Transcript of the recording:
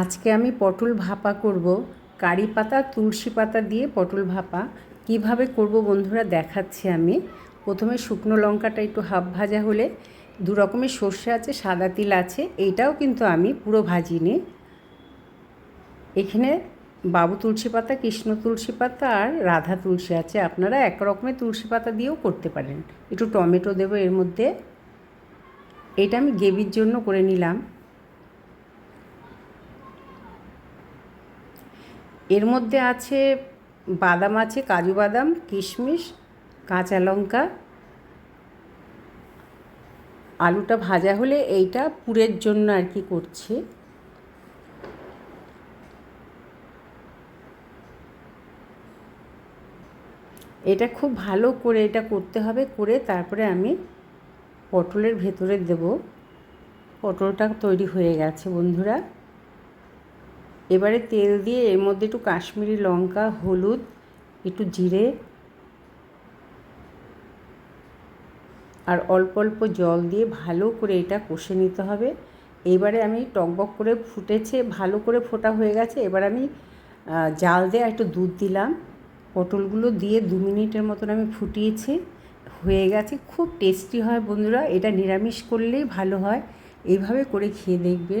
আজকে আমি পটল ভাপা করব। কারি পাতা, তুলসী পাতা দিয়ে পটল ভাপা। কীভাবে করব বন্ধুরা দেখাচ্ছি আমি। প্রথমে শুকনো লঙ্কাটা একটু হাফ ভাজা হলে দু রকমের সর্ষে আছে, সাদা তিল আছে, এইটাও কিন্তু আমি পুরো ভাজিনি। এখানে বাবু তুলসী পাতা, কৃষ্ণ তুলসী পাতা আর রাধা তুলসী আছে। আপনারা এক রকমের তুলসী পাতা দিয়েও করতে পারেন। একটু টমেটো দেবো এর মধ্যে। এটা আমি গ্রেভির জন্য করে নিলাম। এর মধ্যে আছে বাদাম আছে, কাজু বাদাম, কিশমিশ, কাঁচা লঙ্কা। আলুটা ভাজা হলে এইটা পুরের জন্য আর কি করছি। এটা খুব ভালো করে এটা করতে হবে, করে তারপরে আমি পটলের ভেতরে দেব। পটলটা তৈরি হয়ে গেছে বন্ধুরা। এবারে তেল দিয়ে এর মধ্যে একটু কাশ্মীরি লঙ্কা, হলুদ, একটু জিরে আর অল্প অল্প জল দিয়ে ভালো করে এটা কষে নিতে হবে। এবারে আমি টকবক করে ফুটেছে, ভালো করে ফোটা হয়ে গেছে। এবার আমি জাল দিয়ে একটু দুধ দিলাম। পটলগুলো দিয়ে দু মিনিটের মতন আমি ফুটিয়েছি, হয়ে গেছে। খুব টেস্টি হয় বন্ধুরা, এটা নিরামিষ করলেই ভালো হয়। এইভাবে করে খেয়ে দেখবে।